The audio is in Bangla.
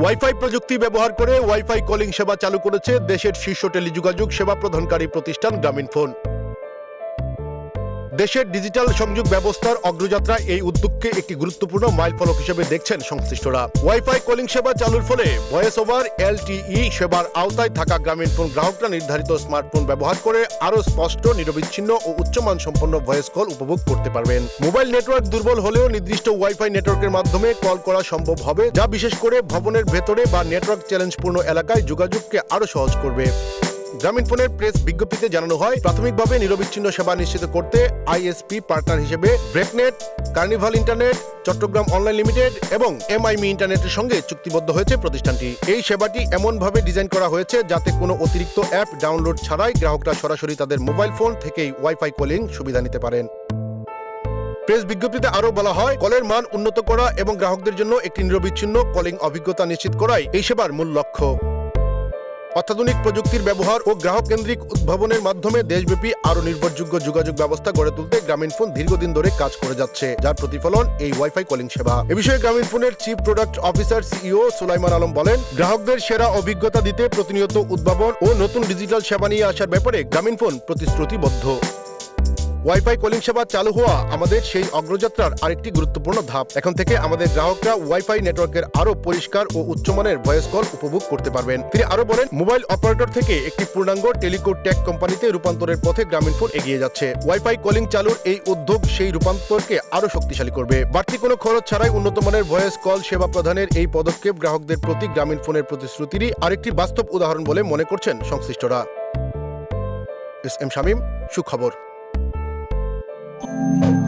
ওয়াইফাই প্রযুক্তি ব্যবহার করে ওয়াইফাই কলিং সেবা চালু করেছে দেশের শীর্ষ টেলিযোগাযোগ সেবা প্রদানকারী প্রতিষ্ঠান গ্রামীণফোন দেশের ডিজিটাল সংযোগ ব্যবস্থার অগ্রযাত্রা এই উদ্যোগকে একটি গুরুত্বপূর্ণ মাইলফলক হিসেবে দেখছেন সংশ্লিষ্টরা। ওয়াইফাই কলিং সেবা চালুর ফলে ভয়েস ওভার এলটিই সেবার আওতায় থাকা গ্রামীণ ফোন গ্রাহকরা নির্ধারিত স্মার্টফোন ব্যবহার করে আরও স্পষ্ট, নিরবিচ্ছিন্ন ও উচ্চমান সম্পন্ন ভয়েস কল উপভোগ করতে পারবেন। মোবাইল নেটওয়ার্ক দুর্বল হলেও নির্দিষ্ট ওয়াইফাই নেটওয়ার্কের মাধ্যমে কল করা সম্ভব হবে, যা বিশেষ করে ভবনের ভেতরে বা নেটওয়ার্ক চ্যালেঞ্জপূর্ণ এলাকায় যোগাযোগকে আরও সহজ করবে। গ্রামীণফোনের প্রেস বিজ্ঞপ্তিতে জানানো হয়, প্রাথমিকভাবে নিরবিচ্ছিন্ন সেবা নিশ্চিত করতে আইএসপি পার্টনার হিসেবে Breaknet, Carnival Internet, Chattogram online limited এবং এমআইমি ইন্টারনেটের সঙ্গে চুক্তিবদ্ধ হয়েছে প্রতিষ্ঠানটি। এই সেবাটি এমনভাবে ডিজাইন করা হয়েছে যাতে কোনো অতিরিক্ত অ্যাপ ডাউনলোড ছাড়াই গ্রাহকরা সরাসরি তাদের মোবাইল ফোন থেকেই ওয়াইফাই কলিং সুবিধা নিতে পারেন। প্রেস বিজ্ঞপ্তিতে আরও বলা হয়, কলের মান উন্নত করা এবং গ্রাহকদের জন্য একটি নিরবিচ্ছিন্ন কলিং অভিজ্ঞতা নিশ্চিত করাই এই সেবার মূল লক্ষ্য। অত্যাধুনিক প্রযুক্তির ব্যবহার ও গ্রাহক কেন্দ্রিক উদ্ভাবনের মাধ্যমে দেশব্যাপী আরও নির্ভরযোগ্য যোগাযোগ ব্যবস্থা গড়ে তুলতে গ্রামীণফোন দীর্ঘদিন ধরে কাজ করে যাচ্ছে, যার প্রতিফলন এই ওয়াইফাই কলিং সেবা। এ বিষয়ে গ্রামীণফোনের chief product officer CEO Sulaiman Alam বলেন, গ্রাহকদের সেরা অভিজ্ঞতা দিতে প্রতিনিয়ত উদ্ভাবন ও নতুন ডিজিটাল সেবা নিয়ে আসার ব্যাপারে গ্রামীণফোন প্রতিশ্রুতিবদ্ধ। ওয়াইফাই কলিং সেবা চালু হওয়া আমাদের সেই অগ্রযাত্রার আরেকটি গুরুত্বপূর্ণ ধাপ। এখন থেকে আমাদের গ্রাহকরা ওয়াইফাই নেটওয়ার্কের আরও পরিষ্কার ও উচ্চমানের ভয়েস কল উপভোগ করতে পারবেন। তিনি আরও বলেন মোবাইল অপারেটর থেকে একটি পূর্ণাঙ্গ টেলিকো টেক কোম্পানিতে রূপান্তরের পথে গ্রামীণফোন এগিয়ে যাচ্ছে। ওয়াইফাই কলিং চালুর এই উদ্যোগ সেই রূপান্তরকে আরও শক্তিশালী করবে। বাড়তি কোনো খরচ ছাড়াই উন্নত মানের ভয়েস কল সেবা প্রদানের এই পদক্ষেপ গ্রাহকদের প্রতি গ্রামীণফোনের প্রতিশ্রুতিরই আরেকটি বাস্তব উদাহরণ বলে মনে করছেন সংশ্লিষ্টরা। এস এম শামীম, সুখবর। Thank you.